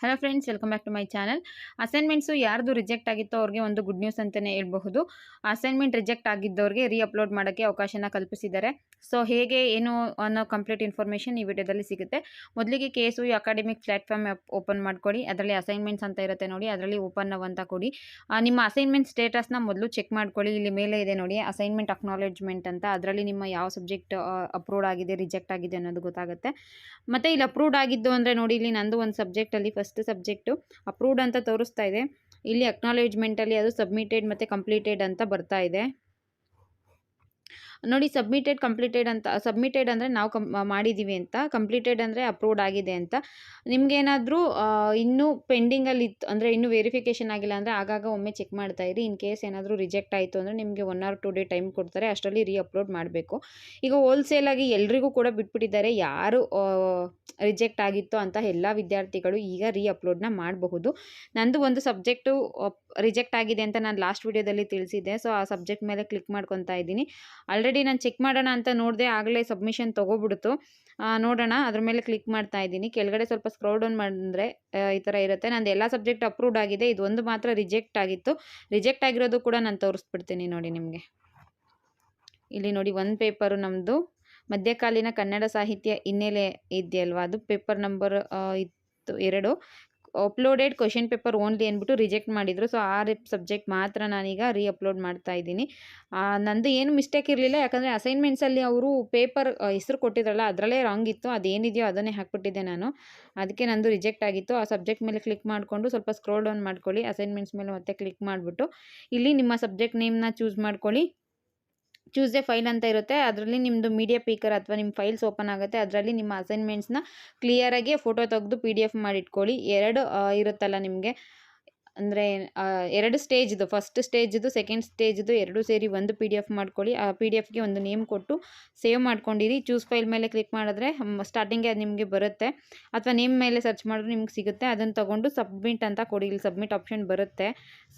Hello friends welcome back to my channel assignments ಯಾರ್ದು reject ಆಗಿತ್ತೋ ಅವ್ರಿಗೆ ಒಂದು ಗುಡ್ ನ್ಯೂಸ್ ಅಂತಲೇ ಹೇಳ್ಬಹುದು. ಅಸೈನ್ಮೆಂಟ್ ರಿಜೆಕ್ಟ್ ಆಗಿದ್ದವ್ರಿಗೆ ರೀ ಅಪ್ಲೋಡ್ ಮಾಡೋಕ್ಕೆ ಅವಕಾಶನ ಕಲ್ಪಿಸಿದ್ದಾರೆ. ಸೊ ಹೇಗೆ, ಏನು ಅನ್ನೋ ಕಂಪ್ಲೀಟ್ ಇನ್ಫಾರ್ಮೇಷನ್ ಈ ವಿಡಿಯೋದಲ್ಲಿ ಸಿಗುತ್ತೆ. ಮೊದಲಿಗೆ K S U academic platform open ಮಾಡ್ಕೊಡಿ ಅದರಲ್ಲಿ ಅಸೈನ್ಮೆಂಟ್ಸ್ ಅಂತ ಇರುತ್ತೆ ನೋಡಿ. ಅದರಲ್ಲಿ ಓಪನ್ ಅಂತ ಕೊಡಿ. ನಿಮ್ಮ ಅಸೈನ್ಮೆಂಟ್ ಸ್ಟೇಟಸ್ನ ಮೊದಲು ಚೆಕ್ ಮಾಡ್ಕೊಳ್ಳಿ. ಇಲ್ಲಿ ಮೇಲೆ ಇದೆ ನೋಡಿ ಅಸೈನ್ಮೆಂಟ್ ಅಕ್ನಾಲೆಜ್ಮೆಂಟ್ ಅಂತ. ಅದರಲ್ಲಿ ನಿಮ್ಮ ಯಾವ ಸಬ್ಜೆಕ್ಟ್ ಅಪ್ರೂವ್ಡ್ ಆಗಿದೆ ರಿಜೆಕ್ಟ್ ಆಗಿದೆ ಅನ್ನೋದು ಗೊತ್ತಾಗುತ್ತೆ. ಮತ್ತು ಇಲ್ಲಿ ಅಪ್ರೂವ್ಡ್ ಆಗಿದ್ದು ಅಂದರೆ ನೋಡಿ, ಇಲ್ಲಿ ನಂದು ಒಂದು ಸಬ್ಜೆಕ್ಟಲ್ಲಿ ಫಸ್ಟ್ ಸಬ್ಜೆಕ್ಟು ಅಪ್ರೂವ್ಡ್ ಅಂತ ತೋರಿಸ್ತಾ ಇದೆ. ಇಲ್ಲಿ ಅಕ್ನಾಲೇಜ್ಮೆಂಟಲ್ಲಿ ಅದು ಸಬ್ಮಿಟೆಡ್ ಮತ್ತು ಕಂಪ್ಲೀಟೆಡ್ ಅಂತ ಬರ್ತಾ ಇದೆ. ನೋಡಿ ಸಬ್ಮಿಟೆಡ್ ಕಂಪ್ಲೀಟೆಡ್ ಅಂತ ಸಬ್ಮಿಟೆಡ್ ಅಂದರೆ ನಾವು ಕಂ ಮಾಡಿದ್ದೀವಿ ಅಂತ ಕಂಪ್ಲೀಟೆಡ್ ಅಂದರೆ ಅಪ್ರೂವ್ಡ್ ಆಗಿದೆ ಅಂತ. ನಿಮಗೇನಾದರೂ ಇನ್ನೂ ಪೆಂಡಿಂಗಲ್ಲಿ ಇತ್ತು ಅಂದರೆ ಇನ್ನೂ ವೆರಿಫಿಕೇಷನ್ ಆಗಿಲ್ಲ ಅಂದರೆ ಆಗಾಗ ಒಮ್ಮೆ ಚೆಕ್ ಮಾಡ್ತಾ ಇರಿ. ಇನ್ ಕೇಸ್ ಏನಾದರೂ ರಿಜೆಕ್ಟ್ ಆಯಿತು ಅಂದರೆ ನಿಮಗೆ one or two day time ಕೊಡ್ತಾರೆ, ಅಷ್ಟರಲ್ಲಿ ರೀ ಅಪ್ಲೋಡ್ ಮಾಡಬೇಕು. ಈಗ ಹೋಲ್ಸೇಲಾಗಿ ಎಲ್ರಿಗೂ ಕೂಡ ಬಿಟ್ಬಿಟ್ಟಿದ್ದಾರೆ. ಯಾರು ರಿಜೆಕ್ಟ್ ಆಗಿತ್ತೋ ಅಂತ ಎಲ್ಲ ವಿದ್ಯಾರ್ಥಿಗಳು ಈಗ ರೀ ಅಪ್ಲೋಡ್ನ ಮಾಡಬಹುದು. ನಂದು ಒಂದು ಸಬ್ಜೆಕ್ಟು ರಿಜೆಕ್ಟ್ ಆಗಿದೆ ಅಂತ ನಾನು ಲಾಸ್ಟ್ ವಿಡಿಯೋದಲ್ಲಿ ತಿಳಿಸಿದ್ದೆ. ಸೊ ಆ ಸಬ್ಜೆಕ್ಟ್ ಮೇಲೆ ಕ್ಲಿಕ್ ಮಾಡ್ಕೊತಾ ಇದ್ದೀನಿ. ಆಲ್ರೆಡಿ ನಾನು ಚೆಕ್ ಮಾಡೋಣ ಅಂತ ನೋಡಿದೆ ಆಗಲೇ ಸಬ್ಮಿಷನ್ ತೊಗೊಬಿಡ್ತು. ನೋಡೋಣ, ಅದ್ರ ಮೇಲೆ ಕ್ಲಿಕ್ ಮಾಡ್ತಾ ಇದ್ದೀನಿ. ಕೆಳಗಡೆ ಸ್ವಲ್ಪ ಸ್ಕ್ರೋಲ್ ಡೌನ್ ಮಾಡಿದ್ರೆ ಈ ಥರ ಇರುತ್ತೆ. ನಂದು ಎಲ್ಲ ಸಬ್ಜೆಕ್ಟ್ ಅಪ್ರೂವ್ಡ್ ಆಗಿದೆ. ಇದು ಒಂದು ಮಾತ್ರ ರಿಜೆಕ್ಟ್ ಆಗಿತ್ತು. ರಿಜೆಕ್ಟ್ ಆಗಿರೋದು ಕೂಡ ನಾನು ತೋರಿಸ್ಬಿಡ್ತೀನಿ ನೋಡಿ ನಿಮಗೆ. ಇಲ್ಲಿ ನೋಡಿ ಒಂದು ಪೇಪರು ನಮ್ಮದು ಮಧ್ಯಕಾಲೀನ ಕನ್ನಡ ಸಾಹಿತ್ಯ ಹಿನ್ನೆಲೆ ಇದೆಯಲ್ವಾ? ಅದು ಪೇಪರ್ ನಂಬರ್ ಇತ್ತು, ಎರಡು. ಅಪ್ಲೋಡೆಡ್ ಕ್ವಶನ್ ಪೇಪರ್ ಓನ್ಲಿ ಅಂದ್ಬಿಟ್ಟು ರಿಜೆಕ್ಟ್ ಮಾಡಿದರು. ಸೊ ಆ ಸಬ್ಜೆಕ್ಟ್ ಮಾತ್ರ ನಾನೀಗ ರೀ ಅಪ್ಲೋಡ್ ಮಾಡ್ತಾ ಇದ್ದೀನಿ. ನಂದು ಏನು ಮಿಸ್ಟೇಕ್ ಇರಲಿಲ್ಲ. ಯಾಕಂದರೆ ಅಸೈನ್ಮೆಂಟ್ಸಲ್ಲಿ ಅವರು ಪೇಪರ್ ಹೆಸರು ಕೊಟ್ಟಿದ್ರಲ್ಲ, ಅದರಲ್ಲೇ ರಾಂಗ್ ಇತ್ತು. ಅದೇನಿದೆಯೋ ಅದನ್ನೇ ಹಾಕ್ಬಿಟ್ಟಿದ್ದೆ ನಾನು. ಅದಕ್ಕೆ ನಂದು ರಿಜೆಕ್ಟ್ ಆಗಿತ್ತು. ಆ ಸಬ್ಜೆಕ್ಟ್ ಮೇಲೆ ಕ್ಲಿಕ್ ಮಾಡಿಕೊಂಡು ಸ್ವಲ್ಪ ಸ್ಕ್ರೋಲ್ ಡೌನ್ ಮಾಡ್ಕೊಳ್ಳಿ. ಅಸೈನ್ಮೆಂಟ್ಸ್ ಮೇಲೆ ಮತ್ತೆ ಕ್ಲಿಕ್ ಮಾಡಿಬಿಟ್ಟು ಇಲ್ಲಿ ನಿಮ್ಮ ಸಬ್ಜೆಕ್ಟ್ ನೇಮ್ನ ಚೂಸ್ ಮಾಡ್ಕೊಳ್ಳಿ. ಎ ಫೈಲ್ ಅಂತ ಇರುತ್ತೆ. ಅದರಲ್ಲಿ ನಿಮ್ಮದು ಮೀಡಿಯಾ ಪೀಕರ್ ಅಥವಾ ನಿಮ್ಮ ಫೈಲ್ಸ್ ಓಪನ್ ಆಗುತ್ತೆ. ಅದರಲ್ಲಿ ನಿಮ್ಮ ಅಸೈನ್ಮೆಂಟ್ಸ್ನ ಕ್ಲಿಯರಾಗಿ ಫೋಟೋ ತೆಗೆದು ಪಿ ಡಿ ಎಫ್ ಮಾಡಿಟ್ಕೊಳ್ಳಿ. ಎರಡು ಇರುತ್ತಲ್ಲ ನಿಮಗೆ. ಅಂದರೆ ಎರಡು ಸ್ಟೇಜ್ದು ಫಸ್ಟ್ ಸ್ಟೇಜ್ದು ಸೆಕೆಂಡ್ ಸ್ಟೇಜ್ದು ಎರಡು ಸೇರಿ ಒಂದು ಪಿ ಡಿ ಎಫ್ ಮಾಡ್ಕೊಳ್ಳಿ. ಆ ಪಿ ಡಿ ಎಫ್ಗೆ ಒಂದು ನೇಮ್ ಕೊಟ್ಟು ಸೇವ್ ಮಾಡ್ಕೊಂಡಿರಿ. ಚೂಸ್ ಫೈಲ್ ಮೇಲೆ ಕ್ಲಿಕ್ ಮಾಡಿದ್ರೆ ಸ್ಟಾರ್ಟಿಂಗೇ ಅದು ನಿಮಗೆ ಬರುತ್ತೆ. ಅಥವಾ ನೇಮ್ ಮೇಲೆ ಸರ್ಚ್ ಮಾಡಿದ್ರೆ ನಿಮ್ಗೆ ಸಿಗುತ್ತೆ. ಅದನ್ನು ತೊಗೊಂಡು ಸಬ್ಮಿಟ್ ಅಂತ ಕೊಡಿ. ಇಲ್ಲಿ ಸಬ್ಮಿಟ್ ಆಪ್ಷನ್ ಬರುತ್ತೆ.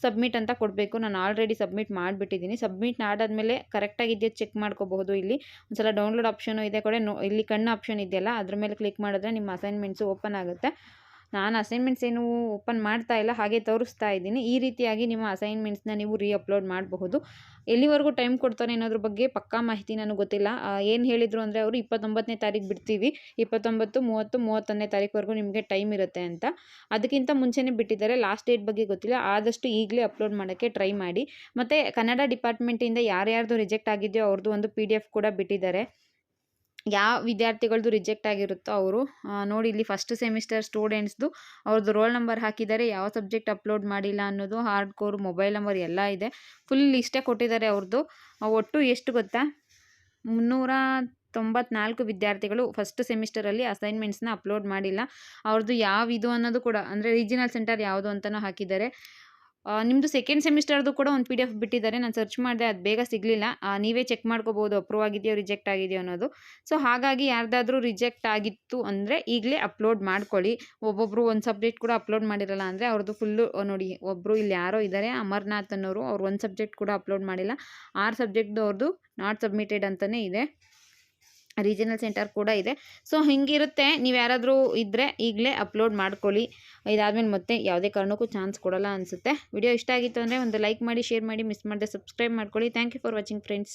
ಸಬ್ಮಿಟ್ ಅಂತ ಕೊಡಬೇಕು. ನಾನು ಆಲ್ರೆಡಿ ಸಬ್ಮಿಟ್ ಮಾಡಿಬಿಟ್ಟಿದ್ದೀನಿ. ಸಬ್ಮಿಟ್ ಮಾಡಾದ್ಮೇಲೆ ಕರೆಕ್ಟಾಗಿದೆಯೋ ಚೆಕ್ ಮಾಡ್ಕೋಬಹುದು ಇಲ್ಲಿ. ಒಂದ್ಸಲ ಡೌನ್ಲೋಡ್ ಆಪ್ಷನು ಇದೆ ಕೂಡ. ನೋ, ಇಲ್ಲಿ ಕಣ್ಣು ಆಪ್ಷನ್ ಇದೆಯಲ್ಲ, ಅದ್ರ ಮೇಲೆ ಕ್ಲಿಕ್ ಮಾಡಿದ್ರೆ ನಿಮ್ಮ ಅಸೈನ್ಮೆಂಟ್ಸು ಓಪನ್ ಆಗುತ್ತೆ. ನಾನು ಅಸೈನ್ಮೆಂಟ್ಸ್ ಏನು ಓಪನ್ ಮಾಡ್ತಾ ಇಲ್ಲ, ಹಾಗೆ ತೋರಿಸ್ತಾ ಇದ್ದೀನಿ. ಈ ರೀತಿಯಾಗಿ ನಿಮ್ಮ ಅಸೈನ್ಮೆಂಟ್ಸ್ನ ನೀವು ರೀ ಅಪ್ಲೋಡ್ ಮಾಡಬಹುದು. ಎಲ್ಲಿವರೆಗೂ ಟೈಮ್ ಕೊಡ್ತಾರೆ ಅನ್ನೋದ್ರ ಬಗ್ಗೆ ಪಕ್ಕಾ ಮಾಹಿತಿ ನನಗೆ ಗೊತ್ತಿಲ್ಲ. ಏನು ಹೇಳಿದರು ಅಂದರೆ ಅವರು ಇಪ್ಪತ್ತೊಂಬತ್ತನೇ ತಾರೀಕು ಬಿಡ್ತೀವಿ. ಇಪ್ಪತ್ತೊಂಬತ್ತು, ಮೂವತ್ತು, ಮೂವತ್ತೊಂದನೇ ತಾರೀಕುವರೆಗೂ ನಿಮಗೆ ಟೈಮ್ ಇರುತ್ತೆ ಅಂತ. ಅದಕ್ಕಿಂತ ಮುಂಚೆನೇ ಬಿಟ್ಟಿದ್ದಾರೆ. ಲಾಸ್ಟ್ ಡೇಟ್ ಬಗ್ಗೆ ಗೊತ್ತಿಲ್ಲ. ಆದಷ್ಟು ಈಗಲೇ ಅಪ್ಲೋಡ್ ಮಾಡೋಕ್ಕೆ ಟ್ರೈ ಮಾಡಿ. ಮತ್ತು ಕನ್ನಡ ಡಿಪಾರ್ಟ್ಮೆಂಟಿಂದ ಯಾರ್ಯಾರ್ದು ರಿಜೆಕ್ಟ್ ಆಗಿದೆಯೋ ಅವ್ರದ್ದು ಒಂದು ಪಿ ಕೂಡ ಬಿಟ್ಟಿದ್ದಾರೆ. ಯಾವ ವಿದ್ಯಾರ್ಥಿಗಳದ್ದು ರಿಜೆಕ್ಟ್ ಆಗಿರುತ್ತೋ ಅವರು ನೋಡಿ ಇಲ್ಲಿ ಫಸ್ಟ್ ಸೆಮಿಸ್ಟರ್ ಸ್ಟೂಡೆಂಟ್ಸ್ದು ಅವ್ರದ್ದು ರೋಲ್ ನಂಬರ್ ಹಾಕಿದ್ದಾರೆ, ಯಾವ ಸಬ್ಜೆಕ್ಟ್ ಅಪ್ಲೋಡ್ ಮಾಡಿಲ್ಲ ಅನ್ನೋದು ಹಾರ್ಡ್ ಕೋರ್ ಮೊಬೈಲ್ ನಂಬರ್ ಎಲ್ಲ ಇದೆ. ಫುಲ್ ಲಿಸ್ಟೇ ಕೊಟ್ಟಿದ್ದಾರೆ ಅವ್ರದ್ದು ಒಟ್ಟು ಎಷ್ಟು ಗೊತ್ತಾ? ಮುನ್ನೂರ ತೊಂಬತ್ನಾಲ್ಕು ವಿದ್ಯಾರ್ಥಿಗಳು ಫಸ್ಟ್ ಸೆಮಿಸ್ಟರಲ್ಲಿ ಅಸೈನ್ಮೆಂಟ್ಸ್ನ ಅಪ್ಲೋಡ್ ಮಾಡಿಲ್ಲ. ಅವ್ರದ್ದು ಯಾವ ಇದು ಅನ್ನೋದು ಕೂಡ, ಅಂದರೆ ರೀಜನಲ್ ಸೆಂಟರ್ ಯಾವುದು ಅಂತಲೂ ಹಾಕಿದ್ದಾರೆ. ನಿಮ್ಮದು ಸೆಕೆಂಡ್ ಸೆಮಿಸ್ಟರ್ದು ಕೂಡ ಒಂದು ಪಿ ಡಿ ಎಫ್ ಬಿಟ್ಟಿದ್ದಾರೆ. ನಾನು ಸರ್ಚ್ ಮಾಡಿದೆ, ಅದು ಬೇಗ ಸಿಗಲಿಲ್ಲ. ನೀವೇ ಚೆಕ್ ಮಾಡ್ಕೋಬೋದು ಅಪ್ರೂವ್ ಆಗಿದೆಯೋ ರಿಜೆಕ್ಟ್ ಆಗಿದೆಯೋ ಅನ್ನೋದು. ಸೊ ಹಾಗಾಗಿ ಯಾರ್ದಾದ್ರೂ ರಿಜೆಕ್ಟ್ ಆಗಿತ್ತು ಅಂದರೆ ಈಗಲೇ ಅಪ್ಲೋಡ್ ಮಾಡ್ಕೊಳ್ಳಿ. ಒಬ್ಬೊಬ್ಬರು ಒಂದು ಸಬ್ಜೆಕ್ಟ್ ಕೂಡ ಅಪ್ಲೋಡ್ ಮಾಡಿರಲ್ಲ ಅಂದರೆ ಅವ್ರದ್ದು ಫುಲ್ಲು ನೋಡಿ ಒಬ್ಬರು ಇಲ್ಲಿ ಯಾರೋ ಇದ್ದಾರೆ ಅಮರ್ನಾಥ್ ಅನ್ನೋರು ಅವ್ರು ಒಂದು ಸಬ್ಜೆಕ್ಟ್ ಕೂಡ ಅಪ್ಲೋಡ್ ಮಾಡಿಲ್ಲ. ಆರು ಸಬ್ಜೆಕ್ಟ್ದು ಅವ್ರದ್ದು ನಾಟ್ ಸಬ್ಮಿಟೆಡ್ ಅಂತಲೇ ಇದೆ. ರೀಜನಲ್ ಸೆಂಟರ್ ಕೂಡ ಇದೆ. ಸೊ, ಹಿಂಗಿರುತ್ತೆ. ನೀವು ಯಾರಾದರೂ ಇದ್ದರೆ ಈಗಲೇ ಅಪ್ಲೋಡ್ ಮಾಡ್ಕೊಳ್ಳಿ. ಇದಾದಮೇಲೆ ಮತ್ತೆ ಯಾವುದೇ ಕಾರಣಕ್ಕೂ ಚಾನ್ಸ್ ಕೊಡಲ್ಲ ಅನಿಸುತ್ತೆ. ವಿಡಿಯೋ ಇಷ್ಟ ಆಗಿತ್ತು ಅಂದರೆ ಒಂದು ಲೈಕ್ ಮಾಡಿ, ಶೇರ್ ಮಾಡಿ, ಮಿಸ್ ಮಾಡದೆ ಸಬ್ಸ್ಕ್ರೈಬ್ ಮಾಡ್ಕೊಳ್ಳಿ. Thank you for watching friends.